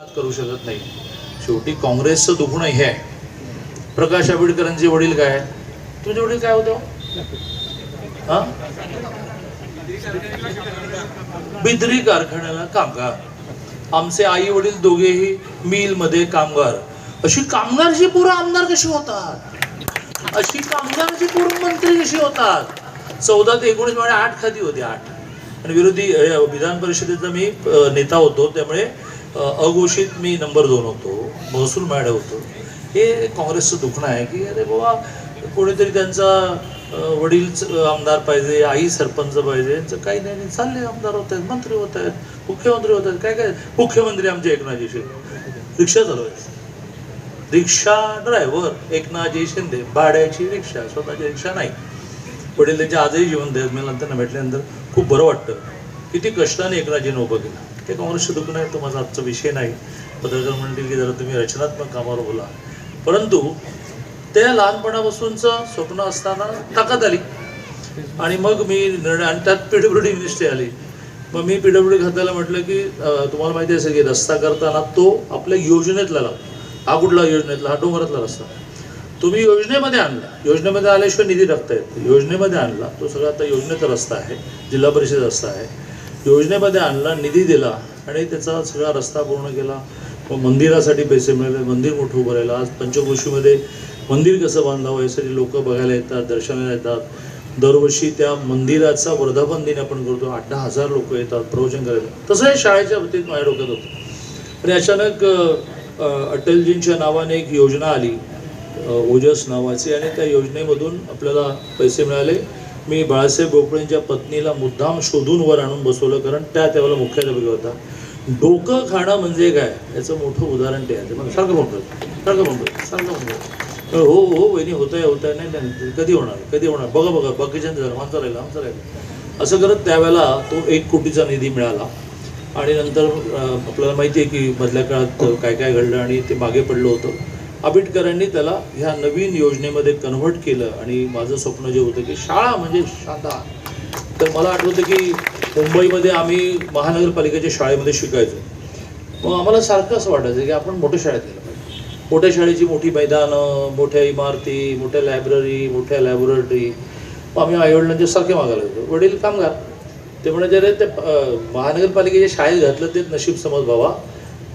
करू शकत नाही. शेवटी काँग्रेसचं दुखणं हे आहे. प्रकाश आंबेडकरांचे वडील काय तुझे वडील काय होते हो? बिद्री कारखान्याला कामगार. आमचे आई वडील दोघेही मिलमध्ये कामगार. अशी कामगारची पोरं आमदार कशी होतात? अशी कामगारची पोरं मंत्री कशी होतात? चौदा ते एकोणीस म्हणजे आठ खाती होती आठ. आणि विरोधी विधान परिषदेचा मी नेता होतो त्यामुळे अघोषित मी नंबर दोन होतो महसूल मॅड होतो. हे काँग्रेसचं दुखणं आहे की अरे बाबा कोणीतरी त्यांचा वडील आमदार पाहिजे आई सरपंच पाहिजे यांचं काही नाही नाही. चालले आमदार होत आहेत मंत्री होत आहेत मुख्यमंत्री होत आहेत. काय काय? मुख्यमंत्री आमचे एकनाथजी शिंदे. रिक्षा चालवायचे. रिक्षा ड्रायव्हर एकनाथजी शिंदे भाड्याची रिक्षा स्वतःची रिक्षा नाही. वडील त्यांचे आजही जीवन देत मला त्यांना भेटल्यानंतर खूप बरं वाटतं. किती कष्टाने एकनाथजीने उभं केलं. ते काँग्रेस दुखणं आहे तो माझा आजचा विषय नाही. पत्रकार म्हणतील की जरा तुम्ही रचनात्मक कामावर बोला. परंतु त्या लहानपणापासूनचं स्वप्न असताना ताकद आली. आणि मग मी निर्णय आणि त्यात पीडब्ल्यू डी मिनिस्ट्री आली. मग मी पीडब्ल्यू डी खात्याला म्हटलं की तुम्हाला माहिती असेल की रस्ता करताना तो आपल्या योजनेतला लावतो. हा कुठला योजनेतला? हा डोंगरातला रस्ता. तुम्ही योजनेमध्ये आणला. योजनेमध्ये आल्याशिवाय निधी टाकता येत योजनेमध्ये आणला. तो सगळा आता योजनेचा रस्ता आहे जिल्हा परिषद रस्ता आहे. योजनेमध्ये आणला निधी दिला आणि त्याचा सगळा रस्ता पूर्ण केला. मग मंदिरासाठी पैसे मिळाले मंदिर मोठं उभं राहिलं. आज पंचक्रोशीमध्ये मंदिर कसं बांधावं यासाठी लोक बघायला येतात दर्शनाला येतात. दरवर्षी त्या मंदिराचा वर्धापन दिन आपण करतो. आठ दहा हजार लोक येतात प्रवचन करायला. तसं हे शाळेच्या बाबतीत माझ्या डोक्यात होतं. आणि अचानक अटलजींच्या नावाने एक योजना आली. ओजस नावाची. आणि त्या योजनेमधून आपल्याला पैसे मिळाले. मी बाळासाहेब भोपळेंच्या पत्नीला मुद्दाम शोधून वर आणून बसवलं कारण त्या त्यावेळेला मुख्याध्यापक होता. डोकं खाणं म्हणजे काय? याचं मोठं उदाहरण ते आहे. ते मग सारखं म्हणतो सारखं म्हणतो सारखं म्हणतो हो, हो हो वहिनी होत आहे होत आहे नाही नाही. कधी होणार? कधी होणार? बघा बघा. बाकीच्या झालं. आमचं राहिलं आमचं राहिलं. असं करत त्यावेळेला तो एक कोटीचा निधी मिळाला. आणि नंतर आपल्याला माहिती आहे की मधल्या काळात काय काय घडलं आणि ते मागे पडलं होतं. आंबेडकरांनी त्याला ह्या नवीन योजनेमध्ये कन्व्हर्ट केलं आणि माझं स्वप्न जे होतं की शाळा म्हणजे शाळा तर मला आठवतं की मुंबईमध्ये आम्ही महानगरपालिकेच्या शाळेमध्ये शिकायचो. मग आम्हाला सारखं असं वाटायचं की आपण मोठ्या शाळेत गेलं पाहिजे. मोठ्या शाळेची मोठी मैदानं मोठ्या इमारती मोठ्या लायब्ररी मोठ्या लॅबोरेटरी मग आम्ही आईवडिलांच्या सारखे मागायला होतो वडील कामगार. ते म्हणजे रे ते महानगरपालिकेच्या शाळेत घातलं ते नशीब समज बाबा.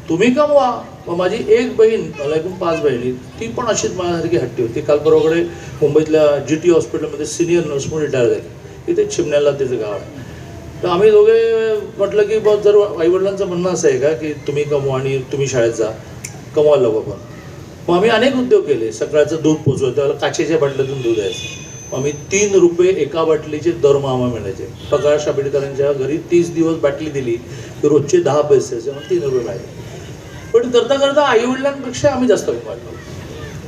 तुम्ही कमवा. मग माझी एक बहीण मला एकूण पाच बहिणी ती पण अशीच माझ्यासारखी हट्टी होती. काल बरोबरकडे मुंबईतल्या जी टी हॉस्पिटलमध्ये सिनियर नर्स म्हणून रिटायर झाली. इथे चिमण्याला त्याचं गाव आहे. तर आम्ही दोघे म्हटलं की बस जर आईवडिलांचं म्हणणं असं आहे का की तुम्ही कमवा आणि तुम्ही शाळेत जा. कमवायला लागू आपण मग आम्ही अनेक उद्योग केले. सकाळचं दूध पोचवायचं त्याला काचेच्या बाटल्यातून दूध यायचं मग आम्ही तीन रुपये एका बाटलीचे दरमहा मिळायचे. प्रकाश आंबेडकरांच्या घरी तीस दिवस बाटली दिली की रोजचे दहा पैसे मग तीन रुपये मिळायचे पण करता करता आईवडिलांपेक्षा आम्ही जास्त कमावलो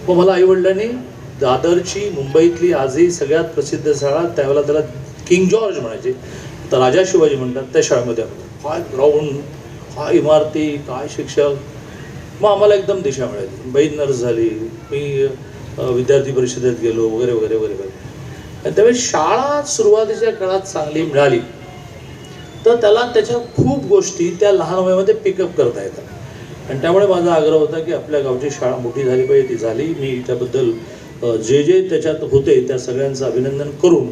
मग मला आईवडिलांनी दादरची मुंबईतली आजही सगळ्यात प्रसिद्ध शाळा त्यावेळेला त्याला किंग जॉर्ज म्हणायचे. तर राजा शिवाजी म्हणतात त्या शाळेमध्ये काय ग्राउंड काय इमारती काय शिक्षक? मग आम्हाला एकदम दिशा मिळाली. बहीण नर्स झाली मी विद्यार्थी परिषदेत गेलो वगैरे वगैरे वगैरे वगैरे. आणि त्यावेळी शाळा सुरुवातीच्या काळात चांगली मिळाली. तर त्याला त्याच्या खूप गोष्टी त्या लहान वयामध्ये पिकअप करता येतात. आणि त्यामुळे माझा आग्रह होता की आपल्या गावची शाळा मोठी झाली पाहिजे ती झाली. मी त्याबद्दल जे जे त्याच्यात होते त्या सगळ्यांचं अभिनंदन करून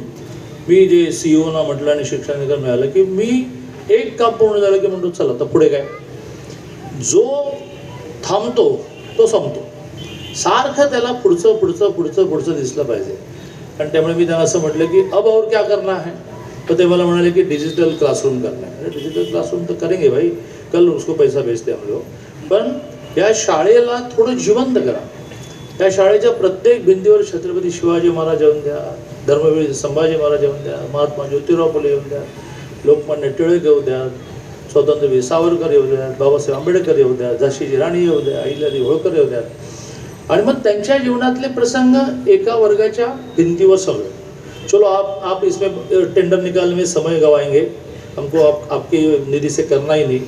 मी जे सी ओना म्हटलं आणि शिक्षणाधिकार मिळालं की मी एक काम पूर्ण झालं की म्हणतो चला आता पुढे काय? जो थांबतो तो संपतो. सारखं त्याला पुढचं पुढचं पुढचं पुढचं दिसलं पाहिजे. आणि त्यामुळे मी त्यांना असं म्हटलं की अब और क्या करना है? तर ते मला म्हणाले की डिजिटल क्लासरूम करना है. डिजिटल क्लासरूम तर करेंगे भाई. कल उसको पैसा भेजते हम लोग. पण या शाळेला थोडं जिवंत करा. त्या शाळेच्या प्रत्येक भिंतीवर छत्रपती शिवाजी महाराज येऊन द्या धर्मवीर संभाजी महाराज येऊन द्या महात्मा ज्योतिराव फुले येऊन द्या लोकमान्य टिळक येऊ द्या स्वातंत्र्यवीर सावरकर येऊ द्या बाबासाहेब आंबेडकर येऊ द्या झाशीची राणी येऊ द्या अहिल्यादेवी होळकर येऊ द्या. आणि मग त्यांच्या जीवनातले प्रसंग एका वर्गाच्या भिंतीवर सगळे. चलो आप आप इसमें टेंडर निकालने में समय गवाएंगे. हमको आप आपके निधि से करना ही नहीं.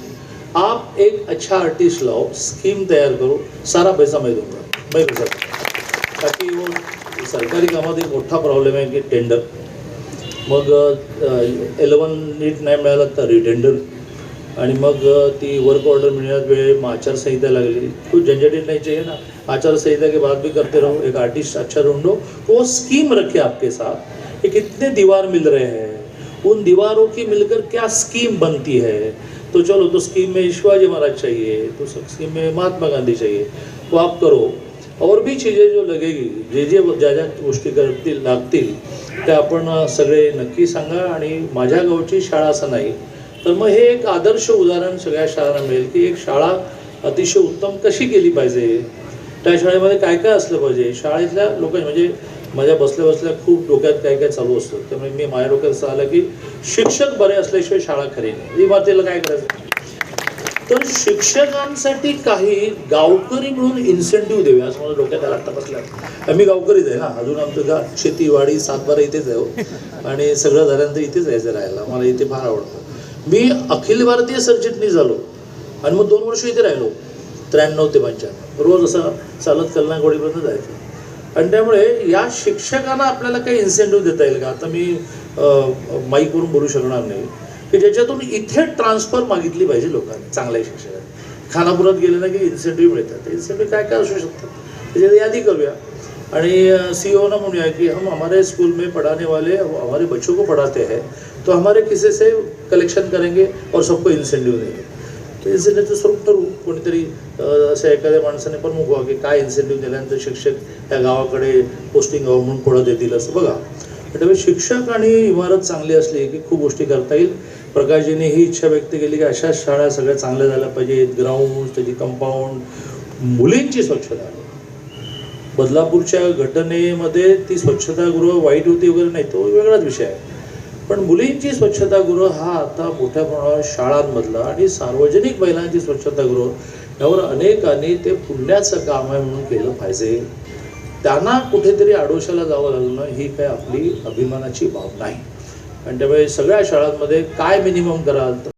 आप एक अच्छा आर्टिस्ट लाओ स्कीम तैयार करो, सारा पैसा मैं दूँगा। मैं पैसा ताकि वो सरकारी कामात एक मोठा प्रॉब्लेम आहे की टेंडर मग एलेवन नीट नाही मिळालं तर रिटेंडर मग ती वर्क ऑर्डर मिळण्यात वेळ, मग आचारसंहिता लागली। कुछ झंझट नहीं चाहिए ना। आचारसंहिता के बाद भी करते रहो। एक आर्टिस्ट अच्छा ढूंढो। वो स्कीम रखे आपके साथ कि कितने दीवार मिल रहे हैं। उन दीवारों की मिलकर क्या स्कीम बनती है। तो चलो तो स्कीम में शिवाजी महाराज चाहिए तो स्कीम में महात्मा गांधी चाहिए तो आप करो। और भी चीज़ें जो लगेगी जे जे ज्या ज्या गोष्टी करतील लागतील त्या आपण सगळे नक्की सांगा आणि माझ्या गावची शाळा असं नाही तर मग हे एक आदर्श उदाहरण सगळ्या शाळांना मिळेल की एक शाळा अतिशय उत्तम कशी केली पाहिजे? त्या शाळेमध्ये काय काय असलं पाहिजे? शाळेतल्या लोक म्हणजे माझ्या बसल्या बसल्या खूप डोक्यात काय काय चालू असतं. त्यामुळे मी माझ्या डोक्यात असं आलं की शिक्षक बरे असल्याशिवाय शाळा खरी नाही. इमारतीला काय करायचं? तर शिक्षकांसाठी काही गावकरी म्हणून इन्सेंटिव्ह देऊया असं मला डोक्यात आलं आता बसल्या. आम्ही गावकरीच आहे ना. अजून आमचं गा शेतीवाडी सातबारा इथेच आहे हो. आणि सगळं झाल्यानंतर इथेच यायचं राहायला. मला इथे फार आवडतं. मी अखिल भारतीय सरचिटणीस झालो. आणि मग दोन वर्ष इथे राहिलो. त्र्याण्णव ते पंच्याण्णव. रोज असं चालत कल्याणवाडीपर्यंत जायचं. आणि त्यामुळे या शिक्षकांना आपल्याला काही इन्सेंटिव्ह देता येईल का? आता मी माईकवरून बोलू शकणार नाही. की ज्याच्यातून इथे ट्रान्सफर मागितली पाहिजे लोकांनी चांगल्या शिक्षकांनी. खानापुरात गेले ना की इन्सेंटिव्ह मिळतात. इन्सेंटिव्ह काय काय असू शकतात? त्याच्यात यादी करूया. आणि सी ओ ना म्हणूया की हम हमारे स्कूल में पढ़ाने वाले हमारे बच्चों को पढ़ाते हैं तो हमारे किसी से कलेक्शन करेंगे और सबको इन्सेंटिव्ह देंगे. इन्सेंटिव्हचं स्वरूप ठरवू कोणीतरी असं एखाद्या माणसाने प्रमुख व्हा की काय इन्सेंटिव्ह दिल्यानंतर शिक्षक या गावाकडे पोस्टिंग हवं म्हणून पुढं देतील असं. बघा त्यामुळे शिक्षक आणि इमारत चांगली असली की खूप गोष्टी करता येईल. प्रकाशजीने ही इच्छा व्यक्त केली की अशा शाळा सगळ्या चांगल्या झाल्या पाहिजेत. ग्राउंड त्याची कंपाऊंड मुलींची स्वच्छता. बदलापूरच्या घटनेमध्ये ती स्वच्छतागृह वाईट होती वगैरे नाही तो वेगळाच विषय आहे. पण मुलींची स्वच्छतागृह हा आता मोठ्या प्रमाणावर शाळांमधला आणि सार्वजनिक महिलांची स्वच्छतागृह यावर अनेकांनी ते पुण्याचं काम आहे म्हणून केलं पाहिजे. त्यांना कुठेतरी आडोशाला जावं लागलं ही काय आपली अभिमानाची बाब नाही. आणि त्यामुळे सगळ्या शाळांमध्ये काय मिनिमम कराल? तर